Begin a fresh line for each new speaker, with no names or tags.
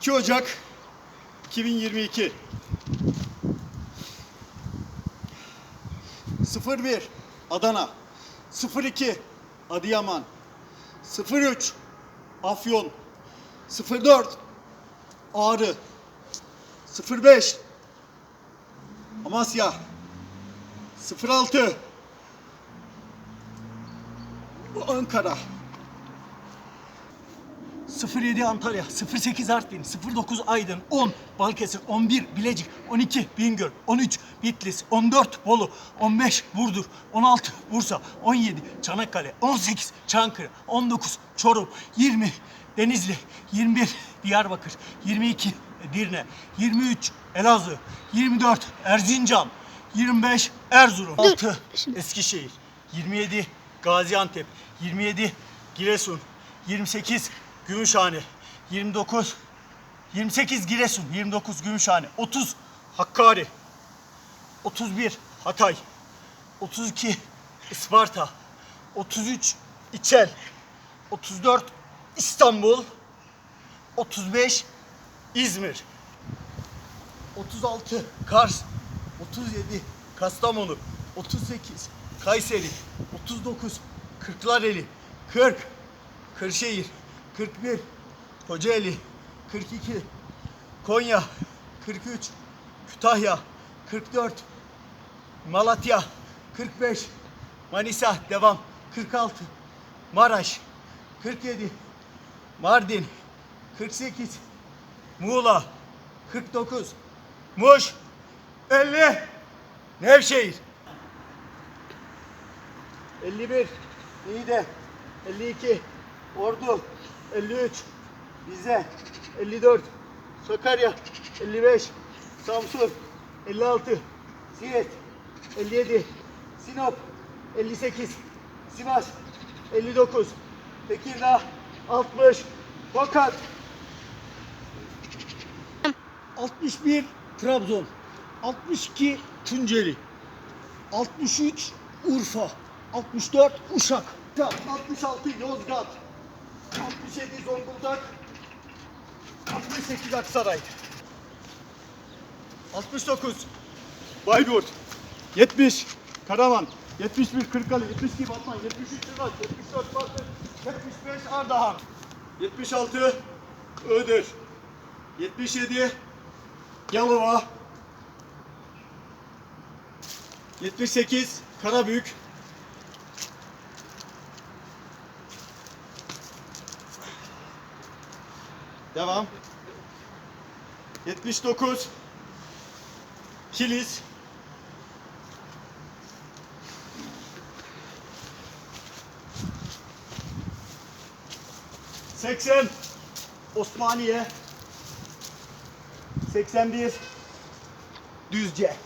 2 Ocak 2022 01 Adana 02 Adıyaman 03 Afyon 04 Ağrı 05 Amasya 06 Ankara
07 Antalya, 08 Artvin, 09 Aydın, 10 Balıkesir, 11 Bilecik, 12 Bingöl, 13 Bitlis, 14 Bolu, 15 Burdur, 16 Bursa, 17 Çanakkale, 18 Çankırı, 19 Çorum, 20 Denizli, 21 Diyarbakır, 22 Edirne, 23 Elazığ, 24 Erzincan, 25 Erzurum, 6 Eskişehir, 27 Gaziantep, 27 Giresun, 28 Gümüşhane, 29 28 Giresun, 29 Gümüşhane, 30 Hakkari, 31 Hatay, 32 Isparta, 33 İçel, 34 İstanbul, 35 İzmir, 36 Kars, 37 Kastamonu, 38 Kayseri, 39 Kırklareli, 40 Kırşehir, 41 Kocaeli, 42 Konya, 43 Kütahya, 44 Malatya, 45 Manisa devam, 46 Maraş, 47 Mardin, 48 Muğla, 49 Muş, 50 Nevşehir, 51 Niğde, 52 Ordu, 53 Rize, 54 Sakarya, 55 Samsun, 56 Siirt, 57 Sinop, 58 Sivas, 59 Tekirdağ, 60 Tokat, 61 Trabzon, 62 Tunceli, 63 Urfa, 64 Uşak, 66 Yozgat, 67 Zonguldak, 68 Aksaray, 69 Bayburt, 70 Karaman, 71 Kırklareli, 72 Batman, 73 Sivas, 74 Batman, 75 Ardahan, 76 Iğdır, 77 Yalova, 78 Karabük, Devam. 79 Kilis. Seksen. Osmaniye. 81 Düzce